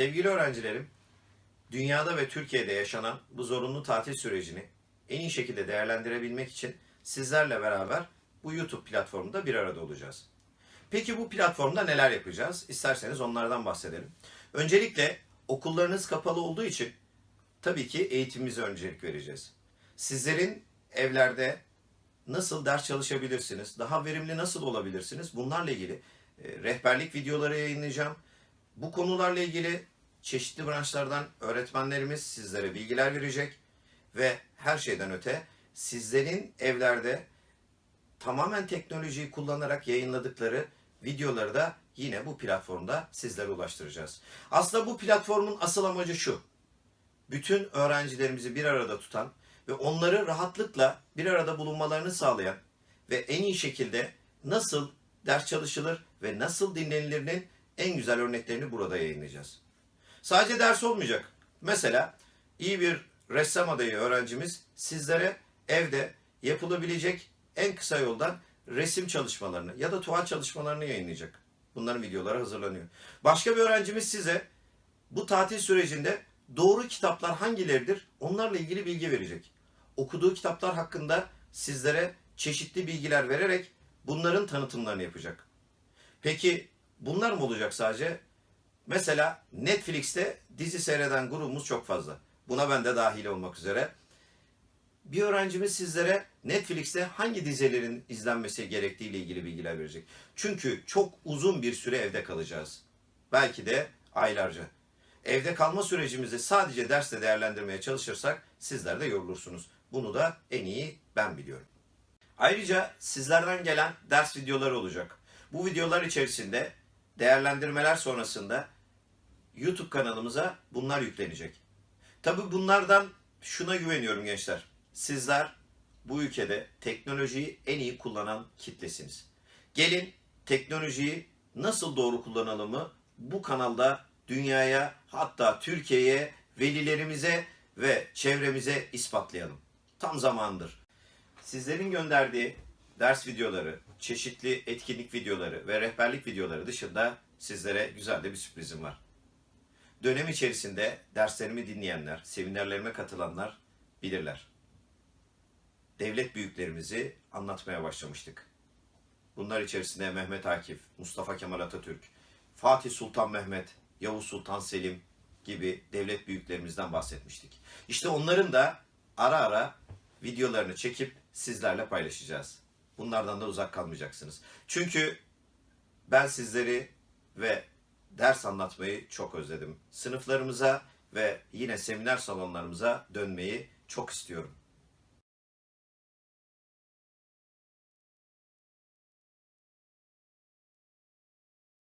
Sevgili öğrencilerim, dünyada ve Türkiye'de yaşanan bu zorunlu tatil sürecini en iyi şekilde değerlendirebilmek için sizlerle beraber bu YouTube platformunda bir arada olacağız. Peki bu platformda neler yapacağız? İsterseniz onlardan bahsedelim. Öncelikle okullarınız kapalı olduğu için tabii ki eğitimimize öncelik vereceğiz. Sizlerin evlerde nasıl ders çalışabilirsiniz, daha verimli nasıl olabilirsiniz bunlarla ilgili e, rehberlik videoları yayınlayacağım. Bu konularla ilgili çeşitli branşlardan öğretmenlerimiz sizlere bilgiler verecek ve her şeyden öte sizlerin evlerde tamamen teknolojiyi kullanarak yayınladıkları videoları da yine bu platformda sizlere ulaştıracağız. Aslında bu platformun asıl amacı şu. Bütün öğrencilerimizi bir arada tutan ve onları rahatlıkla bir arada bulunmalarını sağlayan ve en iyi şekilde nasıl ders çalışılır ve nasıl dinlenilirinin en güzel örneklerini burada yayınlayacağız. Sadece ders olmayacak. Mesela iyi bir ressam adayı öğrencimiz sizlere evde yapılabilecek en kısa yoldan resim çalışmalarını ya da tuval çalışmalarını yayınlayacak. Bunların videoları hazırlanıyor. Başka bir öğrencimiz size bu tatil sürecinde doğru kitaplar hangileridir onlarla ilgili bilgi verecek. Okuduğu kitaplar hakkında sizlere çeşitli bilgiler vererek bunların tanıtımlarını yapacak. Peki bunlar mı olacak sadece? Mesela Netflix'te dizi seyreden grubumuz çok fazla. Buna ben de dahil olmak üzere. Bir öğrencimiz sizlere Netflix'te hangi dizilerin izlenmesi gerektiği ile ilgili bilgiler verecek. Çünkü çok uzun bir süre evde kalacağız. Belki de aylarca. Evde kalma sürecimizi sadece dersle değerlendirmeye çalışırsak sizler de yorulursunuz. Bunu da en iyi ben biliyorum. Ayrıca sizlerden gelen ders videoları olacak. Bu videolar içerisinde değerlendirmeler sonrasında YouTube kanalımıza bunlar yüklenecek. Tabi bunlardan şuna güveniyorum gençler. Sizler bu ülkede teknolojiyi en iyi kullanan kitlesiniz. Gelin teknolojiyi nasıl doğru kullanalımı bu kanalda dünyaya hatta Türkiye'ye, velilerimize ve çevremize ispatlayalım. Tam zamandır. Sizlerin gönderdiği ders videoları, çeşitli etkinlik videoları ve rehberlik videoları dışında sizlere güzel de bir sürprizim var. Dönem içerisinde derslerimi dinleyenler, seminerlerime katılanlar bilirler. Devlet büyüklerimizi anlatmaya başlamıştık. Bunlar içerisinde Mehmet Akif, Mustafa Kemal Atatürk, Fatih Sultan Mehmet, Yavuz Sultan Selim gibi devlet büyüklerimizden bahsetmiştik. İşte onların da ara ara videolarını çekip sizlerle paylaşacağız. Bunlardan da uzak kalmayacaksınız. Çünkü ben sizleri ve ders anlatmayı çok özledim. Sınıflarımıza ve yine seminer salonlarımıza dönmeyi çok istiyorum.